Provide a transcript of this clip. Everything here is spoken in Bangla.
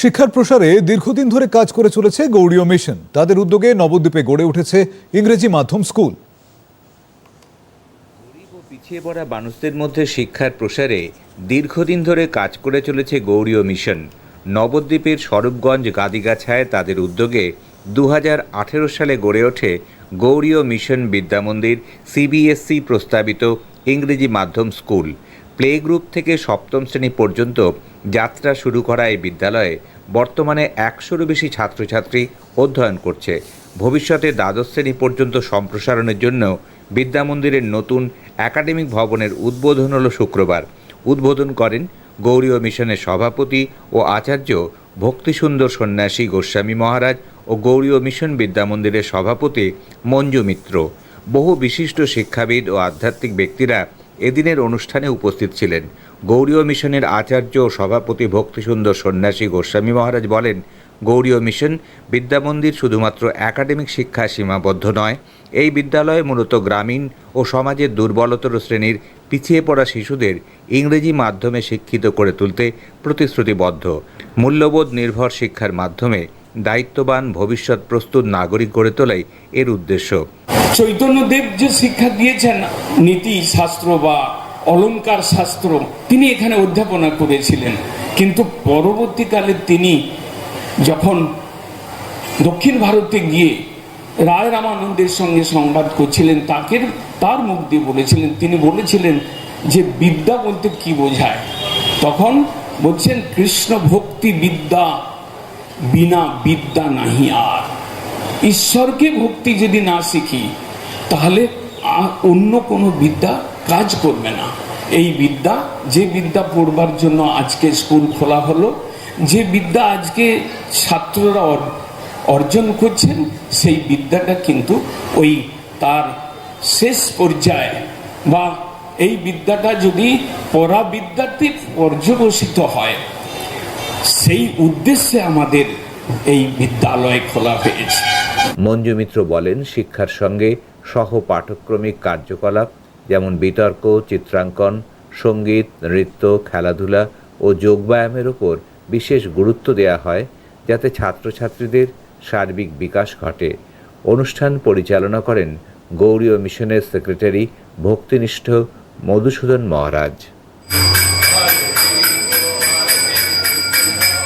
শিক্ষার প্রসারে দীর্ঘদিন ধরে কাজ করে চলেছে গৌড়ীয় মিশন। তাদের উদ্যোগে নবদ্বীপে গড়ে উঠেছে ইংরেজি মাধ্যম স্কুল। পিছিয়ে পড়া মানুষদের মধ্যে শিক্ষার প্রসারে দীর্ঘদিন ধরে কাজ করে চলেছে গৌড়ীয় মিশন। নবদ্বীপের স্বরূপগঞ্জ গাদিগাছায় তাদের উদ্যোগে দু হাজার আঠেরো সালে গড়ে ওঠে গৌড়ীয় মিশন বিদ্যামন্দির সিবিএসসি প্রস্তাবিত ইংরেজি মাধ্যম স্কুল। প্লে গ্রুপ থেকে সপ্তম শ্রেণি পর্যন্ত যাত্রা শুরু করা এই বিদ্যালয়ে বর্তমানে একশোরও বেশি ছাত্রছাত্রী অধ্যয়ন করছে। ভবিষ্যতে দ্বাদশ শ্রেণি পর্যন্ত সম্প্রসারণের জন্য বিদ্যামন্দিরের নতুন একাডেমিক ভবনের উদ্বোধন হল শুক্রবার। উদ্বোধন করেন গৌরীয় মিশনের সভাপতি ও আচার্য ভক্তিসুন্দর সন্ন্যাসী গোস্বামী মহারাজ ও গৌরীয় মিশন বিদ্যামন্দিরের সভাপতি মঞ্জু মিত্র। বহু বিশিষ্ট শিক্ষাবিদ ও আধ্যাত্মিক ব্যক্তিরা এদিনের অনুষ্ঠানে উপস্থিত ছিলেন গৌরীয় মিশনের আচার্য ও সভাপতি ভক্তিসুন্দর সন্ন্যাসী গোস্বামী মহারাজ বলেন, গৌরীয় মিশন বিদ্যামন্দির শুধুমাত্র একাডেমিক শিক্ষা সীমাবদ্ধ নয়, এই বিদ্যালয় মূলত গ্রামীণ ও সমাজের দুর্বলতর শ্রেণির পিছিয়ে পড়া শিশুদের ইংরেজি মাধ্যমে শিক্ষিত করে তুলতে প্রতিশ্রুতিবদ্ধ। মূল্যবোধ নির্ভর শিক্ষার মাধ্যমে দায়িত্ববান ভবিষ্যৎ প্রস্তুত নাগরিক গড়ে তোলাই এর উদ্দেশ্য। চৈতন্যদেব যে শিক্ষা দিয়েছেন, নীতি শাস্ত্র বা অলংকার শাস্ত্র, তিনি এখানে অধ্যাপনা করেছিলেন। কিন্তু পরবর্তীকালে তিনি যখন দক্ষিণ ভারতে গিয়ে রায় রামানন্দের সঙ্গে সংবাদ করছিলেন, তাকে তার মুখ দিয়ে বলেছিলেন, তিনি বলেছিলেন যে বিদ্যা বলতে কি বোঝায়? তখন বলছেন, কৃষ্ণ ভক্তি বিদ্যা বিনা বিদ্যা নাহি আর। ঈশ্বরকে ভক্তি যদি না শিখি, তাহলে অন্য কোনো বিদ্যা কাজ করবে না। এই বিদ্যা, যে বিদ্যা পড়বার জন্য আজকে স্কুল খোলা হলো, যে বিদ্যা আজকে ছাত্ররা অর্জন করছেন, সেই বিদ্যাটা কিন্তু ওই তার শেষ পর্যায়ে বা এই বিদ্যাটা যদি পড়া বিদ্যাতে পর্যবসিত হয় সেই উদ্দেশ্যে আমাদের এই বিদ্যালয় খোলা হয়েছে। মঞ্জু মিত্র বলেন, শিক্ষার সঙ্গে সহ পাঠক্রমিক কার্যকলাপ, যেমন বিতর্ক, চিত্রাঙ্কন, সংগীত, নৃত্য, খেলাধুলা ও যোগব্যায়ামের উপর বিশেষ গুরুত্ব দেওয়া হয়, যাতে ছাত্রছাত্রীদের সার্বিক বিকাশ ঘটে। অনুষ্ঠান পরিচালনা করেন গৌরীয় মিশনের secretary Bhaktinishtha Madhusudan Maharaj. Thank you.